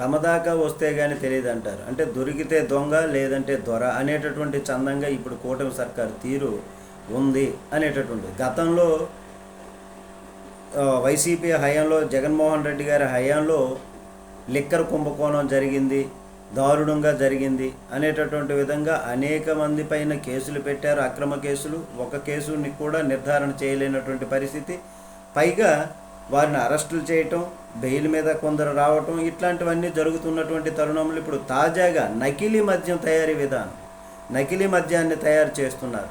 తమ దాకా వస్తే కానీ తెలియదు అంటారు అంటే దొరికితే దొంగ లేదంటే దొర అనేటటువంటి చందంగా ఇప్పుడు కూటమి సర్కారు తీరు ఉంది అనేటటువంటి గతంలో వైసీపీ హయాంలో జగన్మోహన్ రెడ్డి గారి హయాంలో లిక్కర్ కుంభకోణం జరిగింది దారుణంగా జరిగింది అనేటటువంటి విధంగా అనేక మంది పైన కేసులు పెట్టారు అక్రమ కేసులు. ఒక కేసుని కూడా నిర్ధారణ చేయలేనటువంటి పరిస్థితి. పైగా వారిని అరెస్టులు చేయటం బెయిల్ మీద కొందరు రావటం ఇట్లాంటివన్నీ జరుగుతున్నటువంటి తరుణంలో ఇప్పుడు తాజాగా నకిలీ మద్యం తయారీ విధానం నకిలీ మద్యాన్ని తయారు చేస్తున్నారు.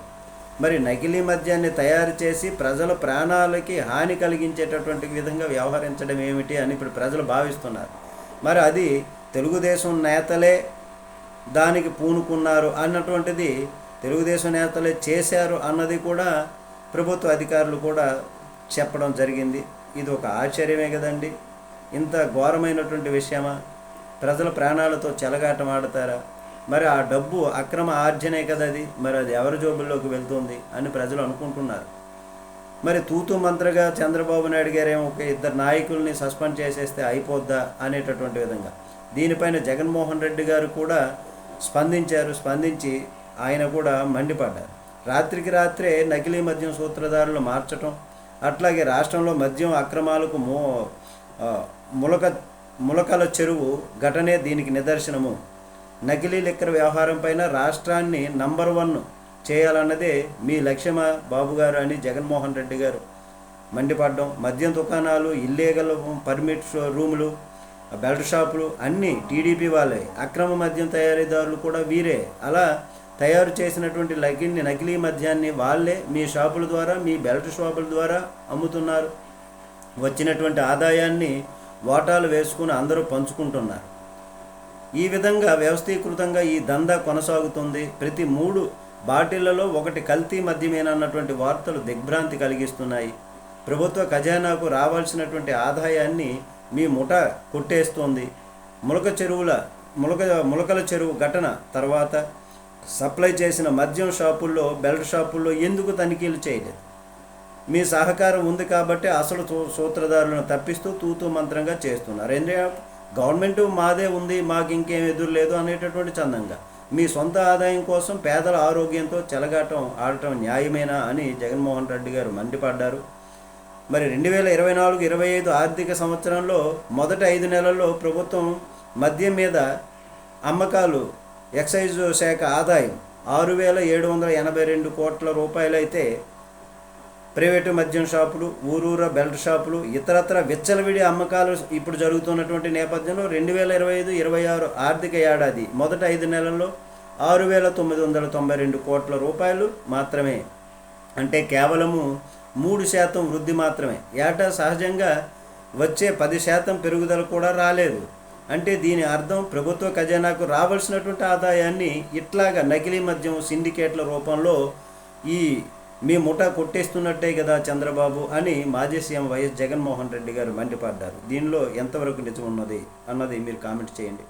మరి నకిలీ మద్యాన్ని తయారు చేసి ప్రజల ప్రాణాలకి హాని కలిగించేటటువంటి విధంగా వ్యవహరించడం ఏమిటి అని ఇప్పుడు ప్రజలు భావిస్తున్నారు. మరి అది తెలుగుదేశం నేతలే దానికి పూనుకున్నారు అన్నటువంటిది తెలుగుదేశం నేతలే చేశారు అన్నది కూడా ప్రభుత్వ అధికారులు కూడా చెప్పడం జరిగింది. ఇది ఒక ఆశ్చర్యమే కదండి. ఇంత ఘోరమైనటువంటి విషయమా? ప్రజల ప్రాణాలతో చెలగాటం ఆడతారా? మరి ఆ డబ్బు అక్రమ ఆర్జనే కదా అది మరి అది ఎవరి జోబుల్లోకి వెళ్తుంది అని ప్రజలు అనుకుంటున్నారు. మరి తూతు మంత్రగా చంద్రబాబు నాయుడు గారేమో ఒక ఇద్దరు నాయకుల్ని సస్పెండ్ చేసేస్తే అయిపోద్దా అనేటటువంటి విధంగా. దీనిపైన జగన్మోహన్ రెడ్డి గారు కూడా స్పందించారు స్పందించి ఆయన కూడా మండిపడ్డారు. రాత్రికి రాత్రే నకిలీ మద్యం సూత్రధారులు మార్చటం అట్లాగే రాష్ట్రంలో మద్యం అక్రమాలకు మూ ములక ములకల చెరువు ఘటనే దీనికి నిదర్శనము. నకిలీ లిక్కర్ వ్యవహారం పైన రాష్ట్రాన్ని నంబర్ వన్ చేయాలన్నదే మీ లక్ష్యమా బాబు గారు అని జగన్మోహన్ రెడ్డి గారు మండిపడ్డం. మద్యం దుకాణాలు ఇల్లీగల్ పర్మిట్ రూములు బెల్ట్ షాపులు అన్నీ టీడీపీ వాళ్ళే. అక్రమ మద్యం తయారీదారులు కూడా వీరే. అలా తయారు చేసినటువంటి లగిన్ని నకిలీ మద్యాన్ని వాళ్ళే మీ షాపుల ద్వారా మీ బెల్ట్ షాపుల ద్వారా అమ్ముతున్నారు. వచ్చినటువంటి ఆదాయాన్ని వాటాలు వేసుకుని అందరూ పంచుకుంటున్నారు. ఈ విధంగా వ్యవస్థీకృతంగా ఈ దందా కొనసాగుతుంది. ప్రతి మూడు బాటిళ్ళలో ఒకటి కల్తీ మద్యమేనన్నటువంటి వార్తలు దిగ్భ్రాంతి కలిగిస్తున్నాయి. ప్రభుత్వ ఖజానాకు రావాల్సినటువంటి ఆదాయాన్ని మీ ముఠ కొట్టేస్తోంది. ములక చెరువుల ములక ములకల చెరువు ఘటన తర్వాత సప్లై చేసిన మద్యం షాపుల్లో బెల్ట్ షాపుల్లో ఎందుకు తనిఖీలు చేయలేదు? మీ సహకారం ఉంది కాబట్టి అసలు సూత్రధారులను తప్పిస్తూ తూతూ మంత్రంగా చేస్తున్నారు. ఎందుకంటే గవర్నమెంట్ మాదే ఉంది మాకు ఇంకేం ఎదురు లేదు అనేటటువంటి చందంగా. మీ సొంత ఆదాయం కోసం పేదల ఆరోగ్యంతో చెలగాటం ఆడటం న్యాయమేనా అని జగన్మోహన్ రెడ్డి గారు మండిపడ్డారు. మరి రెండు వేల ఇరవై నాలుగు ఇరవై ఐదు ఆర్థిక సంవత్సరంలో మొదటి ఐదు నెలల్లో ప్రభుత్వం మద్యం మీద అమ్మకాలు ఎక్సైజ్ శాఖ ఆదాయం ఆరు వేల ఏడు వందల ఎనభై రెండు కోట్ల రూపాయలైతే ప్రైవేటు మద్యం షాపులు ఊరూర బెల్ట్ షాపులు ఇతరత్ర విచ్చలవిడి అమ్మకాలు ఇప్పుడు జరుగుతున్నటువంటి నేపథ్యంలో రెండు వేల ఇరవై ఐదు ఇరవై ఆరు ఆర్థిక ఏడాది మొదట ఐదు నెలల్లో ఆరు వేల తొమ్మిది వందల తొంభై రెండు కోట్ల రూపాయలు మాత్రమే. అంటే కేవలము మూడు శాతం వృద్ధి మాత్రమే. ఏటా సహజంగా వచ్చే పది శాతం పెరుగుదల కూడా రాలేదు. అంటే దీని అర్థం ప్రభుత్వ ఖజానాకు రావాల్సినటువంటి ఆదాయాన్ని ఇట్లాగా నకిలీ మద్యం సిండికేట్ల రూపంలో ఈ మీ ముఠా కొట్టేస్తున్నట్టే కదా చంద్రబాబు అని మాజీ సీఎం వైఎస్ జగన్మోహన్ రెడ్డి గారు మండిపడ్డారు. దీనిలో ఎంతవరకు నిజం ఉన్నది అన్నది మీరు కామెంట్ చేయండి.